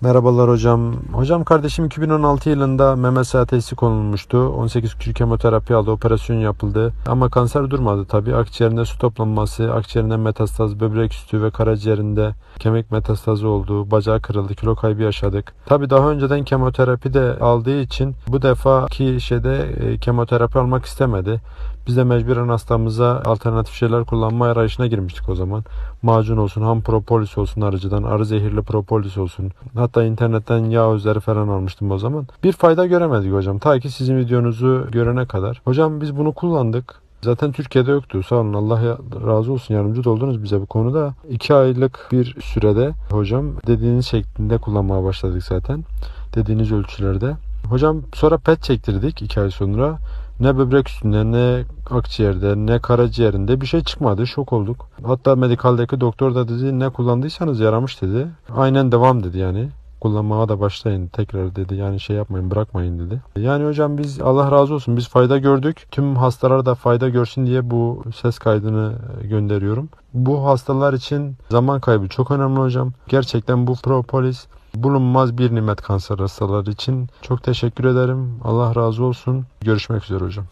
Merhabalar hocam. Hocam kardeşim 2016 yılında meme teşhisi konulmuştu. 18 kür kemoterapi aldı, operasyon yapıldı. Ama kanser durmadı tabii. Akciğerinde su toplanması, akciğerinde metastaz, böbrek üstü ve karaciğerinde kemik metastazı oldu. Bacağı kırıldı, kilo kaybı yaşadık. Tabii daha önceden kemoterapi de aldığı için bu defaki şeyde e, kemoterapi almak istemedi. Biz de mecburen hastamıza alternatif şeyler kullanma arayışına girmiştik o zaman. Macun olsun, ham propolis olsun arıcıdan, arı zehirli propolis olsun. Hatta internetten yağ özleri falan almıştım o zaman. Bir fayda göremedik hocam. Ta ki sizin videonuzu görene kadar. Hocam biz bunu kullandık. Zaten Türkiye'de yoktu. Sağ olun Allah razı olsun yardımcı oldunuz bize bu konuda. 2 aylık bir sürede hocam dediğiniz şeklinde kullanmaya başladık zaten. Dediğiniz ölçülerde. Hocam sonra pet çektirdik 2 ay sonra. Ne böbrek üstünde ne akciğerde ne karaciğerinde bir şey çıkmadı. Şok olduk. Hatta medikaldeki doktor da dedi ne kullandıysanız yaramış dedi. Aynen devam dedi yani. Kullanmaya da başlayın tekrar dedi. Yani şey yapmayın bırakmayın dedi. Yani hocam biz Allah razı olsun biz fayda gördük. Tüm hastalar da fayda görsün diye bu ses kaydını gönderiyorum. Bu hastalar için zaman kaybı çok önemli hocam. Gerçekten bu propolis bulunmaz bir nimet kanser hastaları için. Çok teşekkür ederim. Allah razı olsun. Görüşmek üzere hocam.